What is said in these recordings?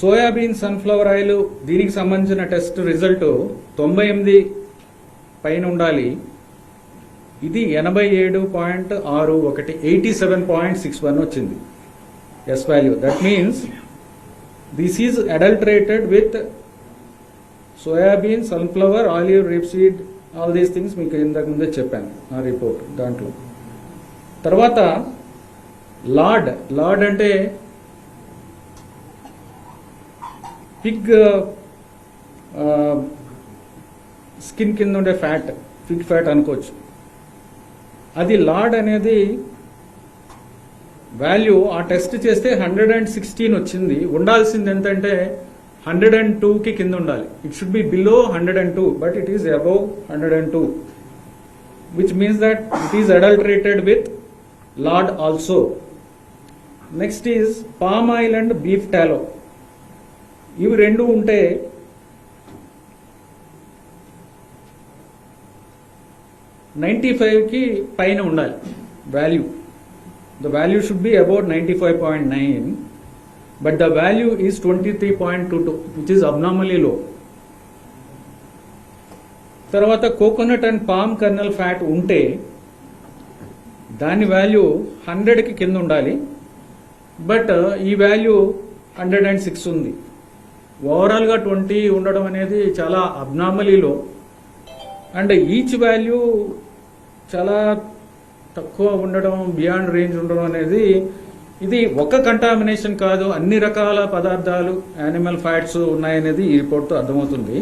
Soybean sunflower oil దీనికి సంబంధించిన test result తొంభై ఎనిమిది పైన ఉండాలి. ఇది ఎనభై ఏడు పాయింట్ ఆరు ఒకటి eighty seven point six one వచ్చింది. S value that means this is adulterated with soybean sunflower olive rapeseed all these things మీకు ఇంతకుముందే చెప్పాను ఆ రిపోర్ట్ దాంట్లో. తర్వాత లార్డ్ లార్డ్ అంటే పిగ్ స్కిన్ కింద ఉండే ఫ్యాట్ పిగ్ ఫ్యాట్ అనుకోవచ్చు. అది లార్డ్ అనేది వాల్యూ ఆ టెస్ట్ చేస్తే హండ్రెడ్ అండ్ సిక్స్టీన్ వచ్చింది. ఉండాల్సింది ఎంతంటే హండ్రెడ్ అండ్ టూకి కింద ఉండాలి. It should be below hundred and two but it is above hundred and two. Which means that it is adulterated with lard also next is palm oil and beef tallow ఇవి రెండు ఉంటే ninety ఫైవ్కి పైన ఉండాలి. Value the value should be about ninety five point nine but the value is twenty three point two two which is abnormally low తర్వాత coconut and palm kernel fat ఉంటే దాని value హండ్రెడ్కి కింద ఉండాలి. బట్ ఈ వాల్యూ హండ్రెడ్ అండ్ సిక్స్ ఉంది. ఓవరాల్గా twenty ఉండడం అనేది చాలా అబ్నామలీలో. అండ్ ఈచ్ వాల్యూ చాలా తక్కువ ఉండడం బియాండ్ రేంజ్ ఉండడం అనేది ఇది ఒక కంటామినేషన్ కాదు అన్ని రకాల పదార్థాలు యానిమల్ ఫ్యాట్స్ ఉన్నాయనేది ఈ రిపోర్ట్తో అర్థమవుతుంది.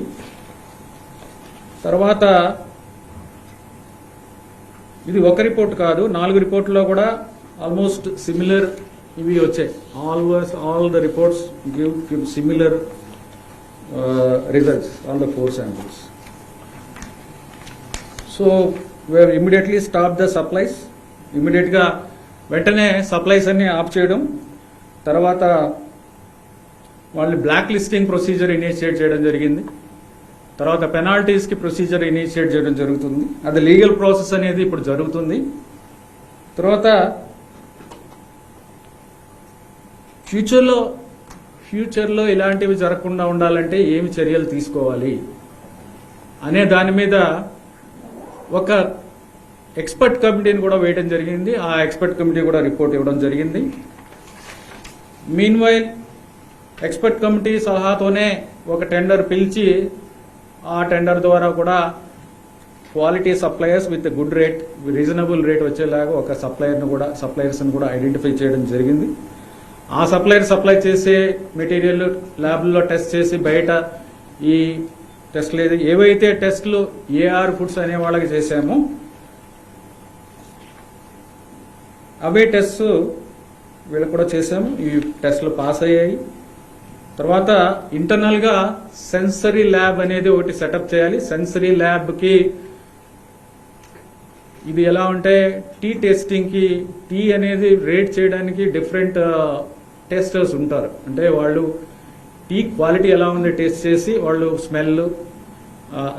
తర్వాత ఇది ఒక రిపోర్ట్ కాదు నాలుగు రిపోర్ట్లో కూడా ఆల్మోస్ట్ సిమిలర్ ఇవి వచ్చాయి. Always all the reports give similar similar results all the four samples so where immediately stop the supplies ఇమీడియట్గా వెంటనే సప్లైస్ అన్ని ఆఫ్ చేయడం. తర్వాత వాళ్ళు బ్లాక్ లిస్టింగ్ ప్రొసీజర్ ఇనిషియేట్ చేయడం జరిగింది. తర్వాత పెనాల్టీస్కి ప్రొసీజర్ ఇనిషియేట్ చేయడం జరుగుతుంది. అది లీగల్ ప్రాసెస్ అనేది ఇప్పుడు జరుగుతుంది. తర్వాత ఫ్యూచర్లో ఫ్యూచర్లో ఇలాంటివి జరగకుండా ఉండాలంటే ఏమి చర్యలు తీసుకోవాలి అనే దాని మీద ఒక ఎక్స్పర్ట్ కమిటీని కూడా వేయడం జరిగింది. ఆ ఎక్స్పర్ట్ కమిటీ కూడా రిపోర్ట్ ఇవ్వడం జరిగింది. మీన్వైల్ ఎక్స్పర్ట్ కమిటీ సలహాతోనే ఒక టెండర్ పిలిచి ఆ టెండర్ ద్వారా కూడా quality suppliers with good rate reasonable rate వచ్చేలాగా ఒక సప్లయర్ను కూడా సప్లయర్స్ని కూడా ఐడెంటిఫై చేయడం జరిగింది. ఆ సప్లయర్ సప్లై చేసే మెటీరియల్ ల్యాబ్లో టెస్ట్ చేసి బయట ఈ టెస్ట్లు ఏవైతే టెస్ట్లు ఏఆర్ ఫుడ్స్ అనే వాళ్ళకి చేశామో అవే టెస్ట్ వీళ్ళకి కూడా చేశాము. ఈ టెస్ట్లు పాస్ అయ్యాయి. తర్వాత ఇంటర్నల్గా సెన్సరీ ల్యాబ్ అనేది ఒకటి సెటప్ చేయాలి. సెన్సరీ ల్యాబ్కి ఇది ఎలా ఉంటే టీ టెస్టింగ్కి టీ అనేది రేట్ చేయడానికి డిఫరెంట్ టెస్టర్స్ ఉంటారు. అంటే వాళ్ళు టీ క్వాలిటీ ఎలా ఉంది టేస్ట్ చేసి వాళ్ళు స్మెల్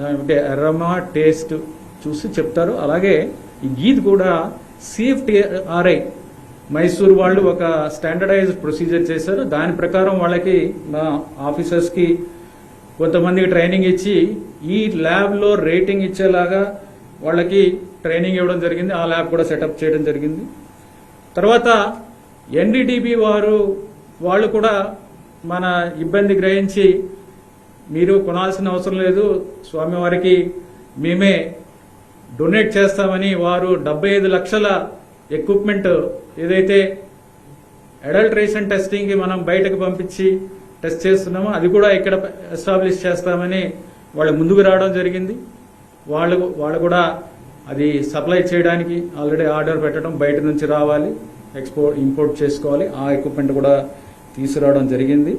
అంటే అరమా టేస్ట్ చూసి చెప్తారు. అలాగే ఈ గీత్ కూడా సిఎఫ్టీఆర్ఐ మైసూర్ వాళ్ళు ఒక స్టాండర్డైజ్డ్ ప్రొసీజర్ చేశారు. దాని ప్రకారం వాళ్ళకి మా ఆఫీసర్స్కి కొంతమందికి ట్రైనింగ్ ఇచ్చి ఈ ల్యాబ్లో రేటింగ్ ఇచ్చేలాగా వాళ్ళకి ట్రైనింగ్ ఇవ్వడం జరిగింది. ఆ ల్యాబ్ కూడా సెటప్ చేయడం జరిగింది. తర్వాత ఎన్డీటీబీ వారు వాళ్ళు కూడా మన ఇబ్బంది గ్రహించి మీరు కొనాల్సిన అవసరం లేదు స్వామివారికి మేమే డొనేట్ చేస్తామని వారు డెబ్బై ఐదు లక్షల ఎక్విప్మెంట్ ఏదైతే అడల్ట్రేషన్ టెస్టింగ్కి మనం బయటకు పంపించి టెస్ట్ చేస్తున్నామో అది కూడా ఇక్కడ ఎస్టాబ్లిష్ చేస్తామని వాళ్ళు ముందుకు రావడం జరిగింది. వాళ్ళు వాళ్ళు కూడా అది సప్లై చేయడానికి ఆల్రెడీ ఆర్డర్ పెట్టడం బయట నుంచి రావాలి. ఎక్స్పోర్ట్ ఇంపోర్ట్ చేసుకోవాలి. ఆ ఎక్విప్మెంట్ కూడా తీసుకురావడం జరిగింది.